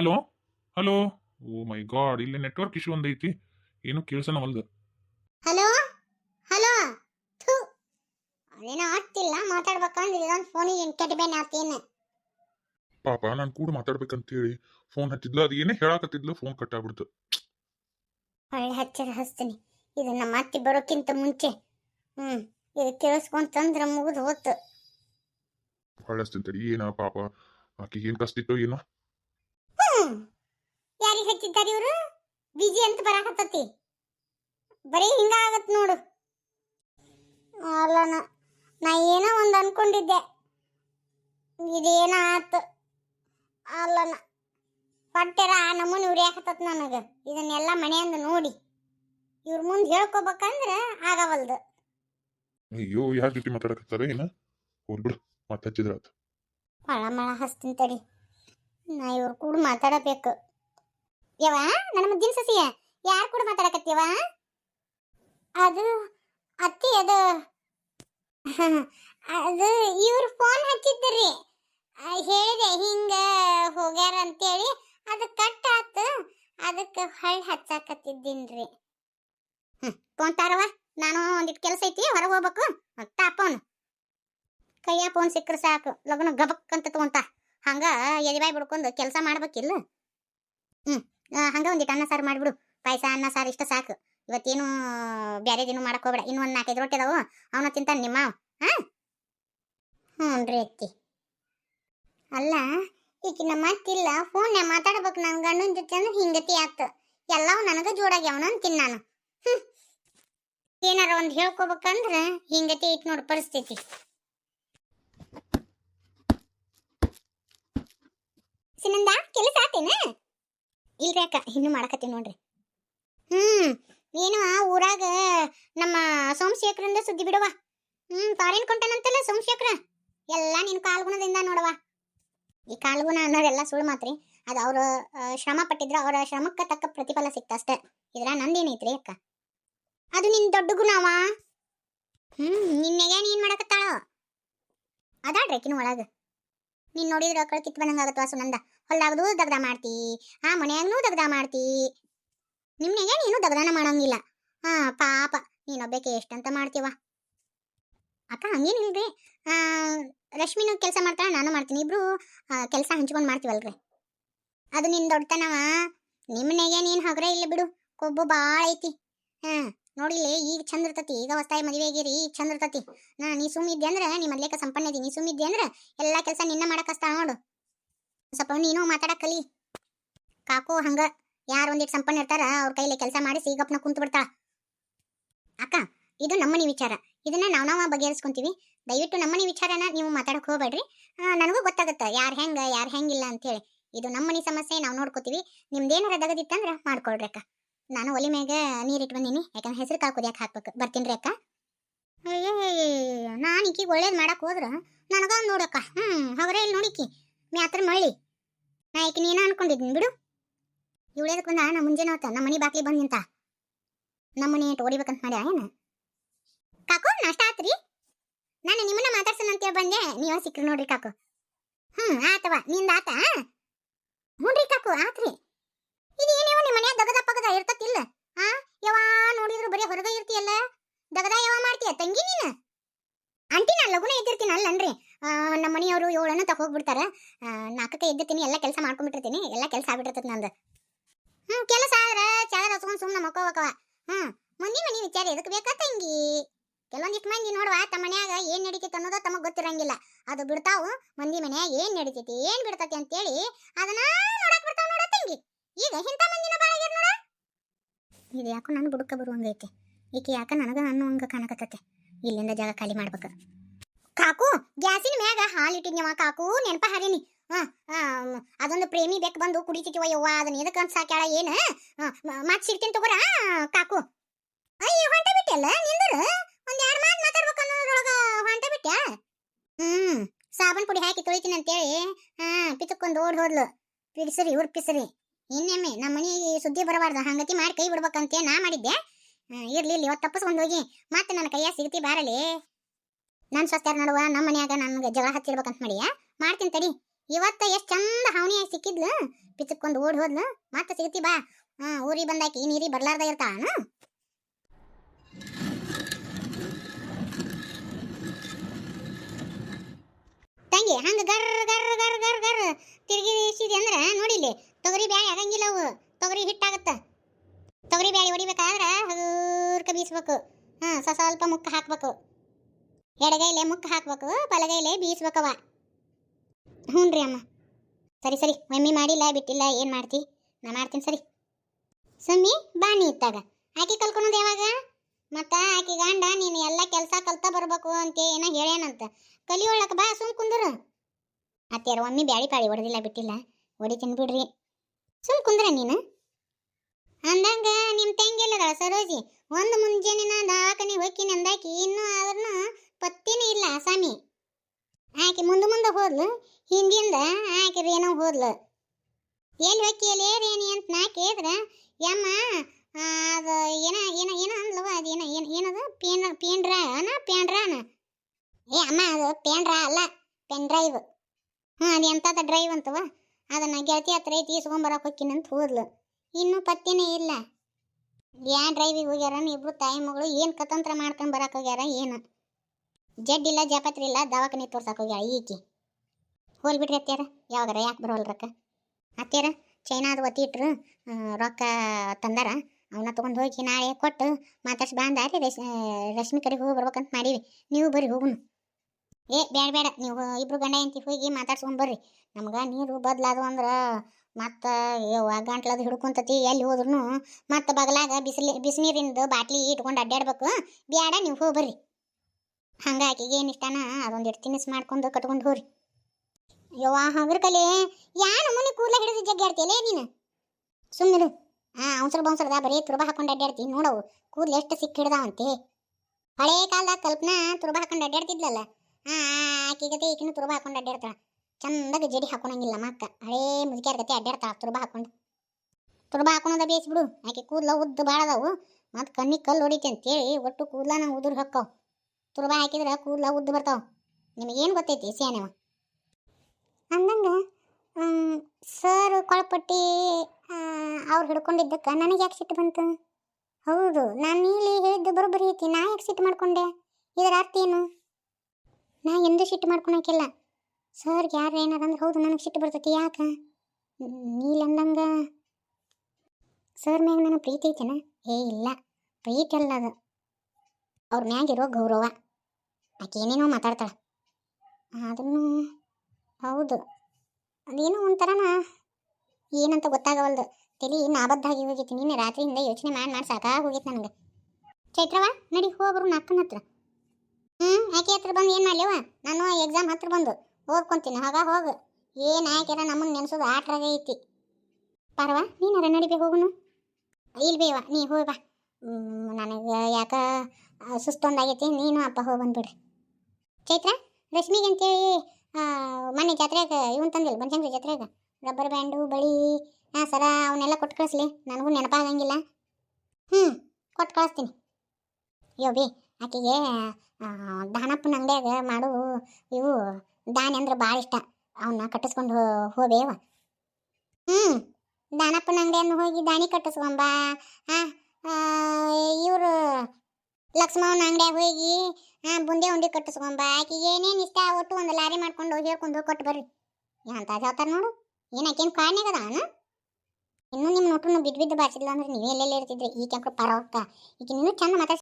Hello hello oh my god ಇಲ್ಲಿ network issue ಒಂದೈತಿ. ಏನು ಕೇಳ್ಸನವಲ್ದು ಹಲೋ ಹಲೋ ಥು. ಅದೇನೋ ಆಗ್ತಿಲ್ಲ ಮಾತಾಡ್ಬೇಕಂದ್ರೆ ಇದೊಂದು ಫೋನಿಗೆ ಕೆಟ್ಟಬೇನೆ ಆತೇನು ಪಾಪ ನಾನು ಕೂಡ ಮಾತಾಡ್ಬೇಕಂತ ಹೇಳಿ ಫೋನ್ ಹಚ್ಚಿದ್ಲು. ಅದು ಏನೇ ಹೇಳಾಕತ್ತಿದ್ಲು ಫೋನ್ ಕಟ್ ಆಗ್ಬಿಡ್ತು. ಹೊಳ್ಳಿ ಹಚ್ಚರ ಹಚ್ತೀನಿ ಇದು ನಮ್ಮ ಅತ್ತಿ ಬರೋಕ್ಕಿಂತ ಮುಂಚೆ. ಹ್ಮ್ ಇದು ಕೇಳಿಸ್ಕೊಂತಂದ್ರೆ ಮುಗಿದು ಹೋತು. ಹೊಳ್ಳಿಸ್ತಿದ್ದೆ ಏನ ಪಾಪ ಆಕಿಗೆ ಕಷ್ಟ ಕಷ್ಟಿತ್ತೋ ಏನೋ. ಯಾರಿಗೆ ಹಚ್ಚಿದ್ದಾರೆ ಇವರು? ಬಿಜಿ ಅಂತ ಬರಾಕತ್ತತಿ. ಬರೀ ಹಿಂಗ ಆಗತ್ ನೋಡು. ಅಲ್ಲನ ನಾ ಏನೋ ಒಂದು ಅನ್ಕೊಂಡಿದ್ದೆ. ಇದೇನ ಆತು. ಅಲ್ಲನ ಪಟ್ಟೆರ ಆ ನಮೂನಿ ಉರಿಯಾಕತ್ತತ್ ನನಗೆ? ಇದನ್ನೆಲ್ಲ ಮನೆಯಿಂದ ನೋಡಿ. ಇವ್ರ ಮುಂದೆ ಹೇಳ್ಕೊಬೇಕಂದ್ರೆ ಆಗವಲ್ದು. ಅಯ್ಯೋ ಯಾರ ಜೊತೆ ಮಾತಾಡಕತ್ತಾರ ಏನ? ಹೋಗ್ಬಿಡು ಮಳ ಮಳ ಹಸ್ತೀನಿ ತಡಿ. ನಾ ಇವ್ರ ಕೂಡ ಮಾತಾಡಬೇಕು. ಯವ ನನ್ನ ಮುದ್ದಿನ ಸಸಿಯ ಯಾರು ಕೂಡ ಮಾತಾಡಕತ್ತೀವ ಅದು ಅತ್ತಿ, ಅದು ಅದು ಇವ್ರು ಫೋನ್ ಹಚ್ಚಿದ್ರಿ. ಹೇಳಿದೆ, ಹಿಂಗ ಹೋಗ್ಯಾರ ಅಂತೇಳಿ. ಅದು ಕಟ್ ಆತು. ಅದಕ್ಕೆ ಹಳ್ಳಿ ಹಚ್ಚಾಕತ್ತಿದ್ದೀನ್ರಿ. ಹ್ಞೂ ತೊಗೊಂತಾರವ ನಾನು ಒಂದಿಟ್ಟು ಕೆಲಸ ಐತಿ, ಹೊರಗೆ ಹೋಗ್ಬೇಕು. ಫೋನ್ ಕೈಯ ಫೋನ್ ಸಿಕ್ಕರೆ ಸಾಕು. ಲಗ್ನ ಗಬಕ್ ಅಂತ ತಗೊಂತ ಹಂಗ ಎದಿಬಾಯಿ ಬಿಡ್ಕೊಂಡು ಕೆಲಸ ಮಾಡ್ಬೇಕಿಲ್ಲ? ಹ್ಮ್ ಹಂಗ ಒಂದಿಟ್ಟು ಅನ್ನ ಸಾರು ಮಾಡಿಬಿಡು. ಪಾಯಸ, ಅನ್ನ, ಸಾರು ಇಷ್ಟ ಸಾಕು. ಇವತ್ತೇನು ಬ್ಯಾರೆದೇನು ಮಾಡಕ್ ಹೋಗ್ಬೇಡ. ಇನ್ನು ಒಂದು ನಾಲ್ಕೈದು ರೊಟ್ಟಿ ಅದಾವು. ಅವನ ತಿಂತಾನೆ ನಿಮ್ಮ ಹಾ? ಹ್ಞೂ ರೀ ಅತ್ತಿ. ಅಲ್ಲ ಈಗ ನಮ್ಮ ಅತ್ತಿಲ್ಲ ಫೋನ್ ಮಾತಾಡ್ಬೇಕು ನನ್ನ ಗಂಡನ ಜೊತೆ ಅಂದ್ರೆ ಹಿಂಗತಿ ಆತು. ಎಲ್ಲವೂ ನನಗೆ ಜೋಡಾಗ್ಯಾವನ ಅಂತೀನಿ ನಾನು ಏನಾರ ಒಂದು ಹೇಳ್ಕೊಬೇಕಂದ್ರೆ ಹಿಂಗತಿ ಐತಿ ನೋಡಿ ಪರಿಸ್ಥಿತಿ. ಸಿನಂದ, ಕೆಲಸ ಆತೇನ? ಇಲ್ರಿ ಅಕ್ಕ, ಇನ್ನು ಮಾಡಕತ್ತೀನಿ ನೋಡ್ರಿ. ಹ್ಮ್, ಏನು ಆ ಊರಾಗ ನಮ್ಮ ಸೋಮಶೇಖರಿಂದ ಸುದ್ದಿ ಬಿಡವ ಹ್ಮ್ ಫಾರಿನ್ ಕೊಂಟನಂತಲ್ಲ ಸೋಮಶೇಖರ? ಎಲ್ಲ ನಿನ್ ಕಾಲ್ಗುಣದಿಂದ ನೋಡವ ಈ ಕಾಲ್ಗುಣ ಅನ್ನೋದೆಲ್ಲ ಸುಳ್ಳು ಮಾತ್ರಿ. ಅದು ಅವರು ಶ್ರಮ ಪಟ್ಟಿದ್ರ ಅವರ ಶ್ರಮಕ್ಕೆ ತಕ್ಕ ಪ್ರತಿಫಲ ಸಿಕ್ತ ಅಷ್ಟೇ. ಇದ್ರ ನಂದೇನೈತ್ರಿ ಅಕ್ಕ? ಅದು ನಿನ್ ದೊಡ್ಡ ಗುಣವ? ಹ್ಮ್, ನಿನ್ನೆಗೆ ನೀನ್ ಮಾಡಕತ್ತಾಳ? ಅದಾಡ್ರಿ ಆಕಿನ ಒಳಗ. ನೀನ್ ನೋಡಿದ್ರೆ ಅಕ್ಕಳ ಕಿತ್ ಬಂದಂಗಾಗತ್ವಾ ಸುನಂದ ಹೊಲ್ದಾಗದು ದಗ್ದ ಮಾಡ್ತಿ. ಆ ಮನೆಯಾಗ್ನೂ ದಗ್ದ ಮಾಡ್ತಿ. ನಿಮ್ನೆಗೆ ನೀನು ದಗ್ದಾನ ಮಾಡಂಗಿಲ್ಲ. ಹಾ ಪಾಪ ನೀನೊಬ್ಬಕ್ಕೆ ಎಷ್ಟಂತ ಮಾಡ್ತೀವ? ಅಕ್ಕ ಹಂಗೇನಿಲ್ರಿ ಆ, ರಶ್ಮಿನೂ ಕೆಲಸ ಮಾಡ್ತಾಳ, ನಾನು ಮಾಡ್ತೀನಿ. ಇಬ್ರು ಕೆಲಸ ಹಂಚ್ಕೊಂಡ್ ಮಾಡ್ತೀವಲ್ರಿ. ಅದು ನಿನ್ ದೊಡ್ಡತನವ? ನಿಮ್ಮನೆಗೆ ನೀನು ಹಗ್ರ ಇಲ್ಲ ಬಿಡು. ಕೊಬ್ಬು ಭಾಳ ಐತಿ. ಹಾ. ನೋಡಿಲಿ ಈಗ ಚಂದ ಇರ್ತತಿ ಈಗ ಹೊಸ್ತಾಯಿ ಮದುವೆ ಆಗಿರಿ ಈಗ ಚಂದ ಇರ್ತತಿ ನಾ, ನೀ ಸುಮ್ಮಿದ್ದೆ ಅಂದ್ರೆ ನೀ ಮೊದ್ಲೇಕ ಸಂಪನ್ನ ಇದೀನಿ. ನೀ ಸುಮ್ಮಿದ್ದೆ ಅಂದ್ರೆ, ಎಲ್ಲಾ ಕೆಲಸ ನಿನ್ನ ಮಾಡಕಸ್ತಾಳ ನೋಡು. ಸ್ವಲ್ಪ ನೀನು ಮಾತಾಡಕ್ ಕಲಿ. ಕಾಕು ಹಂಗ, ಯಾರು ಒಂದಿಟ್ಟು ಸಂಪನ್ನ ಇರ್ತಾರ, ಅವ್ರ ಕೈಲಿ ಕೆಲಸ ಮಾಡಿ ಗಪ್ನ ಕುಂತು ಬಿಡ್ತಾಳ. ಅಕ್ಕ, ಇದು ನಮ್ಮನಿ ವಿಚಾರ. ಇದನ್ನ ನಾವು ನಾವ ಬಗೆಹರಿಸ್ಕೊಂತೀವಿ. ದಯವಿಟ್ಟು ನಮ್ಮನಿ ವಿಚಾರನ ನೀವು ಮಾತಾಡಕ್ ಹೋಗ್ಬೇಡ್ರಿ. ನನಗೂ ಗೊತ್ತಾಗತ್ತ, ಯಾರ್ ಹೆಂಗ, ಯಾರ್ ಹೆಂಗಿಲ್ಲ ಅಂತೇಳಿ ಇದು ನಮ್ಮನಿ ಸಮಸ್ಯೆ, ನಾವು ನೋಡ್ಕೋತೀವಿ. ನಿಮ್ದೇನಾರ ದಗದಿತ್ತಂದ್ರೆ ಮಾಡ್ಕೊಳ್ರಿ ಅಕ್ಕ. ನಾನು ಒಲಿ ಮ್ಯಾಗ ನೀರಿಟ್ಟು ಬಂದೀನಿ, ಯಾಕಂದ್ರೆ ಹೆಸರು ಕಾಳು ಕುದಿಯಕ್ಕೆ ಹಾಕ್ಬೇಕು. ಬರ್ತೀನಿ ಅಕ್ಕ. ನಾನು ಈಕಿಗೆ ಒಳ್ಳೇದು ಮಾಡಕ್ಕೆ ಹೋದ್ರ ನನಗ ನೋಡಕ್ಕ. ಹ್ಮ್, ಹೊಗರೆ ಇಲ್ಲಿ ನೋಡಿಕಿ ಮ್ಯಾತ್ರ ಮಳ್ಳಿ. ನಾ ಈಕಿ ನೀನ ಅನ್ಕೊಂಡಿದ್ದೀನಿ, ಬಿಡು. ಇವಳೇದಕ್ಕೆ ಬಂದ ನಾ ಮುಂಜಾನೆ ಹೊತ್ತ ನಮ್ಮ ಮನಿ ಬಾಕ್ಲಿ ಬಂದ್ ನಿಂತ. ನಮ್ಮ ಮನಿ ಇಟ್ಟು ಹೊಡಿಬೇಕಂತ ಮಾಡ್ಯ, ಏನು? ಕಾಕು, ನಾಷ್ಟ ಆತ್ರಿ? ನಾನು ನಿಮ್ಮನ್ನ ಮಾತಾಡ್ಸೋಣ ಅಂತೇಳಿ ಬಂದೆ. ನೀವು ಸಿಕ್ರಿ ನೋಡ್ರಿ ಕಾಕು. ಹ್ಮ್, ಆತವ, ನಿಂದ ಆತ ಹ್ಞೂನ್ರಿ ಕಾಕು, ಆತ್ರಿ. ಇದು ಏನೇವ ನಿಮ್ಮ ಪಗದ ಇರ್ತತಿಲ್ಲ. ಆ ಯಾವ ನೋಡಿದ್ರು ಬರೀ ಹೊರಗ ಇರ್ತೀಯಲ್ಲ? ದಗದ ಯಾವ ಮಾಡ್ತೀಯ ತಂಗಿ ನೀನು? ಆಂಟಿ ನಾನು ಲಗುನ ಎದ್ದಿರ್ತೀನಿ ಅಲ್ಲನ್ರಿ. ನಮ್ಮ ಮನೆಯವರು ಏಳನ್ನ ತಗ ಹೋಗ್ಬಿಡ್ತಾರ. ಆ, ನಾಲ್ಕಕ್ಕೆ ಎದ್ದಿರ್ತೀನಿ ಎಲ್ಲ ಕೆಲಸ ಮಾಡ್ಕೊಂಡ್ಬಿಟ್ಟಿರ್ತೀನಿ ಎಲ್ಲ ಕೆಲಸ ಆಗ್ಬಿಟ್ಟಿರ್ತದೆ ನಂದು. ಹ್ಮ್ ಕೆಲಸ ಆದ್ರೆ ಚಾದ ಹಚ್ಕೊಂಡ್ ಸುಮ್ಮನೆ ಮಕ್ಕೋಬೇಕವ ಹ್ಮ್ ಮುಂದಿನ ಮನಿ ವಿಚಾರ ಎದಕ್ ಬೇಕಾ ತಂಗಿ? ಕೆಲವೊಂದಿಷ್ಟು ಮಂದಿ ನೋಡುವ ತಮ್ಮ ಮನ್ಯಾಗ ಏನ್ ನಡೀತೈತೆ ಅನ್ನೋದು ತಮಗ್ ಗೊತ್ತಿರಂಗಿಲ್ಲ. ಅದು ಬಿಡ್ತಾವು. ಮಂದಿ ಮನ್ಯಾಗ ಏನ್ ನಡೀತೈತಿ ಏನ್ ಬಿಡ್ತೈತಿ ಅಂತೇಳಿ ಅದನ್ನ ನೋಡಕ್ ಬಿಡ್ತಾವ ನೋಡ ತಂಗಿ. ಈಗ ಇಂಥ ಮಂದಿನ ಇದು ಯಾಕೋ ನಾನು ಬುಡಕ ಬರುವಂಗೈತೆ ಈಕೆ ಯಾಕ ನನಗ ಅನ್ನುವಂಗ ಕಾಣಕತ್ತೈತೆ. ಇಲ್ಲಿಂದ ಜಾಗ ಖಾಲಿ ಮಾಡ್ಬೇಕು. ಕಾಕು, ಗ್ಯಾಸಿನ ಮ್ಯಾಗ ಹಾಲು ಇಟ್ಟಿದ್ಯವ ಕಾಕು, ನೆನಪ ಹಾರೀನಿ. ಹಾ ಅದೊಂದು ಪ್ರೇಮಿ ಬೆಕ್ ಬಂದು ಕುಡಿತಿವ ಯವ್ವ, ಅದನ್ನ ಎದಕ್ಕೆ ಅಂತ ಸಾಕ್ಯಾಳ, ಏನ? ಮಾತು ಸಿಗ್ತೀನಿ ತಗೋರ, ಕಾಕು. ಅಯ್ಯ, ಹೊಂಟ ಬಿಟ್ಟೆಲ್ಲ ನಿಂದರು? ಒಂದ್ ಎರಡು ಮಾತು ಮಾತಾಡ್ಬೇಕು ಅನ್ನೋದ್ರೊಳಗ ಹೊಂಟ ಬಿಟ್ಟ್ಯಾ ಹ್ಮ್, ಸಾಬನ್ ಪುಡಿ ಹಾಕಿ ತೊಳಿತೀನಿ ಅಂತೇಳಿ, ಹಾ, ಪಿತಕ್ಕೊಂದು ಓಡ್ ಹೋದ್ಲು. ಪಿಡಿಸ್ರಿ ಇವ್ರ ಪಿಸ್ರಿ ಇನ್ನೊಮ್ಮೆ ನಮ್ಮ ಮನೆಗೆ ಸುದ್ದಿ ಬರಬಾರ್ದು. ಹಂಗತಿ ಮಾಡಿ ಕೈ ಬಿಡ್ಬೇಕಂತ ನಾ ಮಾಡಿದ್ದೆ. ಇರ್ಲಿ ಇಲ್ಲಿ ಇವತ್ತು ತಪ್ಪಿಸ್ಕೊಂಡು ಹೋಗಿ. ಮತ್ತೆ ನನ್ನ ಕೈಯಾಗ ಸಿಗತಿ ಬಾರಲಿ ನನ್ನ ಸ್ವಸ್ಥರ ನಡುವ? ನಮ್ಮ ಮನ್ಯಾಗ ನನ್ಗೆ ಜಗಳ ಹಚ್ಚಿರ್ಬೇಕಂತ ಮಾಡಿಯ? ಮಾಡ್ತೀನಿ ತಡಿ. ಇವತ್ತು ಎಷ್ಟು ಚಂದ ಹಾವಣಿಯಾಗಿ ಸಿಕ್ಕಿದ್ಲು. ಪಿಚಕ್ಕೊಂದು ಓಡಿ ಹೋದ್ಲು. ಮತ್ತೆ ಸಿಗತಿ ಬಾ. ಹಾ, ಊರಿಗೆ ಬಂದಾಕಿ ನೀರಿ ಬರ್ಲಾರ್ದ ಇರ್ತಾಳ ತಂಗಿ, ಹಂಗ ಗರ್ ಗರ್ ಗರ್ ಗರ್ ಗರ್ ತಿರುಗಿಸಿದೆ ಅಂದ್ರೆ ನೋಡಿಲ್ಲಿ. ತೊಗರಿ ಬ್ಯಾಳಿ ಆಗಂಗಿಲ್ಲ ಅವು. ತೊಗರಿ ಹಿಟ್ಟಾಗತ್ತ. ತೊಗರಿ ಬ್ಯಾಳಿ ಹೊಡಿಬೇಕಾದ್ರೆ ಹಗೂರ್ಕ ಬೀಸ್ಬೇಕು ಹಾಂ ಸ್ವಲ್ಪ ಮುಕ್ಕ ಹಾಕ್ಬೇಕು. ಎಡಗೈಲೆ ಮುಕ್ಕ ಹಾಕ್ಬೇಕು ಬಲಗೈಲೆ ಬೀಸ್ಬೇಕವ. ಹ್ಞೂ ರೀ ಅಮ್ಮ. ಸರಿ ಸರಿ ಮಮ್ಮಿ ಮಾಡಿಲ್ಲ, ಬಿಟ್ಟಿಲ್ಲ, ಏನು ಮಾಡ್ತಿ? ನಾ ಮಾಡ್ತೀನಿ, ಸರಿ. ಸುಮ್ಮಿ ಬಾ ನೀ ಇತ್ತಾಗ. ಆಕಿ ಕಲ್ಕೊಳೋದು ಯಾವಾಗ? ಮತ್ತು ಆಕಿ ಗಂಡ, ನೀನು ಎಲ್ಲ ಕೆಲಸ ಕಲ್ತಾ ಬರಬೇಕು ಅಂತ ಏನೋ ಹೇಳ್ಯಾನಂತ. ಕಲಿಯೋಳಕ ಬಾ ಸುಮ್ ಕುಂದರು. ಅತ್ತೆಯರು, ಒಮ್ಮೆ ಬ್ಯಾಳಿ ಪಾಳಿ ಹೊಡೆದಿಲ್ಲ ಬಿಟ್ಟಿಲ್ಲ. ಹೊಡಿತೀನಿ ಬಿಡ್ರಿ ಸುಮ್ ಕುಂದ್ರ ನೀನು? ಅಂದಂಗ ನಿಮ್ಮ ತಂಗಿ ಎಲ್ಲದಾಳ ಸರೋಜಿ? ಒಂದು ಮುಂಜಾನೆ ನಾ ದವಾಖಾನೆ ಹೋಗ್ತೀನಿ ಅಂದಾಕಿ ಇನ್ನೂ ಆದ್ರೂ ಪತ್ತಿನೇ ಇಲ್ಲ ಸ್ವಾಮಿ ಆಕೆ ಮುಂದೆ ಮುಂದೆ ಹೋದ್ಲು, ಹಿಂದಿಂದ ಆಕೆ ರೇಣು ಹೋದ್ಲು. ಎಲ್ಲಿ ಹೊಕ್ಕಿಯಲ್ಲಿ ರೇಣಿ ಅಂತ ನಾ ಕೇಳಿದ್ರೆ, ಯಮ್ಮ ಅದು ಏನ ಏನ ಏನ ಅಂದ್ಲವ, ಅದು ಏನ ಏನ, ಏನದು? ಪೇನ್ ಪೇಂಡ್ರ ಅನ ಪೇಂಡ್ರಾನ ಏ ಅಮ್ಮ, ಅದು ಪೇಂಡ್ರ ಅಲ್ಲ, ಪೆನ್ ಡ್ರೈವ್. ಹ್ಞೂ ಅದು ಎಂಥದ ಡ್ರೈವ್ ಅಂತವ? ಅದನ್ನ ಗೆಳತಿ ಹತ್ರ ಐತಿ ಇಸ್ಕೊಂಬರಕ್ಕೆ ಅಂತ ಹೋದ್ಲು. ಇನ್ನೂ ಪತ್ತಿನೇ ಇಲ್ಲ. ಯಾ ಡ್ರೈವಿಗೆ ಹೋಗ್ಯಾರ ಇಬ್ರು ತಾಯಿ ಮಗಳು, ಏನು ಕತಂತ್ರ ಮಾಡ್ಕೊಂಡು ಬರಕ್ಕೆ ಹೋಗ್ಯಾರ ಏನು? ಜಡ್ಡಿಲ್ಲ ಜಪತ್ರಿ ಇಲ್ಲ, ದವಾಖಾನೆ ತೋರ್ಸಕ್ಕೆ ಹೋಗ್ಯಾಳ ಈಕಿ. ಹೋಲ್ ಬಿಡ್ರಿ ಅತ್ಯಾರ ಯಾವಾಗಾರ ಯಾಕೆ ಬರೋಲ್ರಕ್ಕ ಅತ್ಯಾರ ಚೈನಾದ ಒತ್ತಿ ಇಟ್ರು ರೊಕ್ಕ ತಂದಾರ. ಅವನ್ನ ತೊಗೊಂಡು ಹೋಗಿ ನಾಳೆ ಕೊಟ್ಟು ಮಾತಾಡ್ಸಿ ಬಂದಾರಿ ರಶ್ ರಶ್ಮಿ ಕಡೆಗೆ ಹೋಗಿ ಬರ್ಬೇಕಂತ ಮಾಡೀವಿ. ನೀವು ಬರ್ರಿ ಹೋಗುನು. ಏ ಬೇಡ ಬೇಡ ನೀವು ಇಬ್ರು ಗಂಡ ಹೆಂಡತಿ ಹೋಗಿ ಮಾತಾಡ್ಸ್ಕೊಂಡ್ ಬರ್ರಿ. ನಮ್ಗೆ ನೀರು ಬದಲಾದವು ಅಂದ್ರೆ ಮತ್ತು ಗಂಟ್ಲದು ಹಿಡ್ಕೊಂತತಿ, ಎಲ್ಲಿ ಹೋದ್ರೂ ಮತ್ತು ಬಗಲಾಗ ಬಿಸಿಲಿ, ಬಿಸಿನೀರಿಂದು ಬಾಟ್ಲಿ ಇಟ್ಕೊಂಡು ಅಡ್ಡಾಡ್ಬೇಕು ಬೇಡ ನೀವು ಹೋಗಿ ಬರ್ರಿ. ಹಂಗ ಆಕಿಗೆ ಏನು ಅದೊಂದು ತಿನಿಸ್ ಮಾಡ್ಕೊಂಡು ಕಟ್ಕೊಂಡು ಹೋಗ್ರಿ. ಯವ್ವ, ಹಗ್ರ ಕಲೆ. ಯಾ ನಮ್ಮನೆ ಕೂದಲ ಹಿಡಿದು ಜಗ್ಗಾಡ್ತಿಯಲೇ ನೀನು? ಸುಮ್ಮನೆ ಹಾ ಅವಸರ ಬೌನ್ಸರದ, ಬರೀ ತುರ್ಬ ಹಾಕೊಂಡು ಅಡ್ಡಾಡ್ತಿ ನೋಡವು, ಕೂದಲು ಎಷ್ಟು ಸಿಕ್ಕ ಹಿಡ್ದಾವಂತೆ. ಹಳೇ ಕಾಲದಾಗ ಕಲ್ಪನಾ ತುರ್ಬ ಹಾಕೊಂಡು ಅಡ್ಡಾಡ್ತಿದ್ಲಲ್ಲ ಹಾ ಆಕಿಗತೆ ಈಕಿನೂ ತುರುಬ ಹಾಕೊಂಡು ಅಡ್ಡಾಡ್ತಾಳ. ಚಂದಾಗ ಜಡಿ ಹಾಕೊಳಂಗಿಲ್ಲ ಮಕ್ಕ ಹಳೇ ಮುದುಕ್ಯಾರ ಗತಿ ಅಡ್ಡಾಡ್ತಾಳ ತುರುಬ ಹಾಕೊಂಡು. ತುರುಬ ಹಾಕೊಳೋದ ಬೇಯಿಸಿ ಬಿಡು ಆಕೆ ಕೂದಲ ಉದ್ದ ಭಾಳ ಅದಾವು. ಮತ್ತು ಕಣ್ಣಿಗೆ ಕಲ್ಲು ಹೊಡಿತೆ ಅಂತೇಳಿ ಒಟ್ಟು ಕೂದ್ಲನ ಉದುರು ಹಾಕೋ ತುರುಬ ಹಾಕಿದ್ರೆ ಕೂದಲ ಉದ್ದ ಬರ್ತಾವ. ನಿಮಗೇನು ಗೊತ್ತೈತಿ ಸೇನೆವ ಅಂದಂಗ ಸರ್ ಕೊಳಪಟ್ಟಿ ಅವ್ರು ಹಿಡ್ಕೊಂಡಿದ್ದಕ್ಕೆ ನನಗೆ ಯಾಕೆ ಸಿಟ್ಟು ಬಂತು? ಹೌದು, ನಾನು ಇಲ್ಲಿ ಹೇಳಿದ್ದು ಬರೋಬ್ಬರಿ ಐತಿ, ನಾ ಯಾಕೆ ಸಿಟ್ಟು ಮಾಡ್ಕೊಂಡೆ? ಇದರ ಅರ್ಥ ಏನು? ನಾ ಎಂದೂ ಸಿಟ್ಟು ಮಾಡ್ಕೊಳಕಿಲ್ಲ ಸರ್ಗೆ ಯಾರು ಏನಾರ ಅಂದ್ರೆ ಹೌದು ನನಗೆ ಸಿಟ್ಟು ಬರ್ತೈತಿ, ಯಾಕೆ? ನೀಲ್ ಅಂದಂಗ. ಸರ್ ಮ್ಯಾಗ ನನಗೆ ಪ್ರೀತಿ ಐತೆನ? ಏ, ಇಲ್ಲ. ಪ್ರೀತಿ ಅಲ್ಲ ಅದು. ಅವ್ರ ಮ್ಯಾಗಿರೋ ಗೌರವ. ಆಕೆ ಏನೇನೋ ಮಾತಾಡ್ತಾಳೆ. ಅದನ್ನು ಹೌದು. ಅದೇನೋ ಒಂಥರನ ಏನಂತ ಗೊತ್ತಾಗವಲ್ದು. ತಲೆ ನಾಬದ್ದಾಗಿ ಹೋಗಿತ್ತು. ನಿನ್ನೆ ರಾತ್ರಿಯಿಂದ ಯೋಚನೆ ಮಾಡಿ ಮಾಡಿ ಸಾಕಾಗಿ ಹೋಗಿತ್ತು ನನಗೆ. ಚೈತ್ರವ, ನಡಿ ಹೋಗ್ರು ನಕ್ಕನ ಹತ್ರ. ಹ್ಞೂ ಆಕೆ ಹತ್ರ ಬಂದು ಏನು ಮಾಡ್ಲಿವ ನಾನು ಎಕ್ಸಾಮ್ ಹತ್ರ ಬಂದು ಓದ್ಕೊಂತೀನಿ ಹಾಗ, ಹೋಗು. ಏನು ಆಕೆರ ನಮ್ಮನ್ನು ನೆನ್ಸೋದು ಆಟ್ರಾಗ ಐತಿ. ಪರವ ನೀನಾರ ನಡಿಬೇ ಹೋಗುನು. ಇಲ್ಲಿ ಬೇವ ನೀ ಹೋಗ ಬಾ. ನನಗೆ ಯಾಕ ಸುಸ್ತೊಂದಾಗೈತಿ, ನೀನು ಅಪ್ಪ ಹೋಗಿ ಬಂದ್ಬಿಡ್ರಿ ಚೈತ್ರ, ರಶ್ಮಿಗೆ ಅಂತೇಳಿ ಮನೆ ಜಾತ್ರೆಗೆ ಇವನ್ ತಂದಿಲ್ಲ ಬನಶಂಕರಿ ಜಾತ್ರೆಗೆ ರಬ್ಬರ್ ಬ್ಯಾಂಡು, ಬಳಿ ಹಾಂ ಸರ ಅವನ್ನೆಲ್ಲ ಕೊಟ್ಟು ಕಳಿಸ್ಲಿ. ನನಗೂ ನೆನಪಾಗಂಗಿಲ್ಲ. ಹ್ಞೂ ಕೊಟ್ಟು ಕಳಿಸ್ತೀನಿ. ಯೋಬಿ ಆಕೆಗೆ ದಾನಪ್ಪನ ಅಂಗಡಿಯಾಗ ಮಾಡು, ಇವು ದಾನಿ ಅಂದ್ರೆ ಭಾಳ ಇಷ್ಟ. ಅವನ್ನ ಕಟ್ಟಿಸ್ಕೊಂಡು ಹೋದೇವ ಹ್ಞೂ ದಾನಪ್ಪನ ಅಂಗಡಿಯನ್ನು ಹೋಗಿ ದಾನಿ ಕಟ್ಟಿಸ್ಕೊಂಬ. ಹಾಂ ಇವರು ಲಕ್ಷ್ಮವನ ಅಂಗಡಿಯಾಗ ಹೋಗಿ ಹಾಂ ಬುಂದೆ ಉಂಡಿ ಕಟ್ಟಿಸ್ಕೊಂಬ. ಆಕಿಗೆ ಏನೇನು ಇಷ್ಟ ಒಟ್ಟು ಒಂದು ಲಾರಿ ಮಾಡ್ಕೊಂಡು ಹೇಳ್ಕೊಂಡು ಹೋಗಿ ಕೊಟ್ಟು ಬರ್ರಿ. ಎಂತ ಹೇಳ್ತಾರ ನೋಡು. ಏನಕ್ಕೇನು ಕಾಡ್ನಾಗ ಅದಾನ ಇನ್ನೂ ನಿಮ್ಮ ನೋಟ್ರು ಬಿದ್ದು ಬಿದ್ದು ಬಾಚಿಲ್ಲ ಅಂದ್ರೆ ನೀವೇ ಎಲ್ಲೆಲ್ಲಿ ಇರ್ತಿದ್ರಿ? ಈ ಕೆಂಪು ಪರವಕ್ಕ ಈಗ ನೀನು ಚಂದ ಮಾತಾಡ್ಸಿ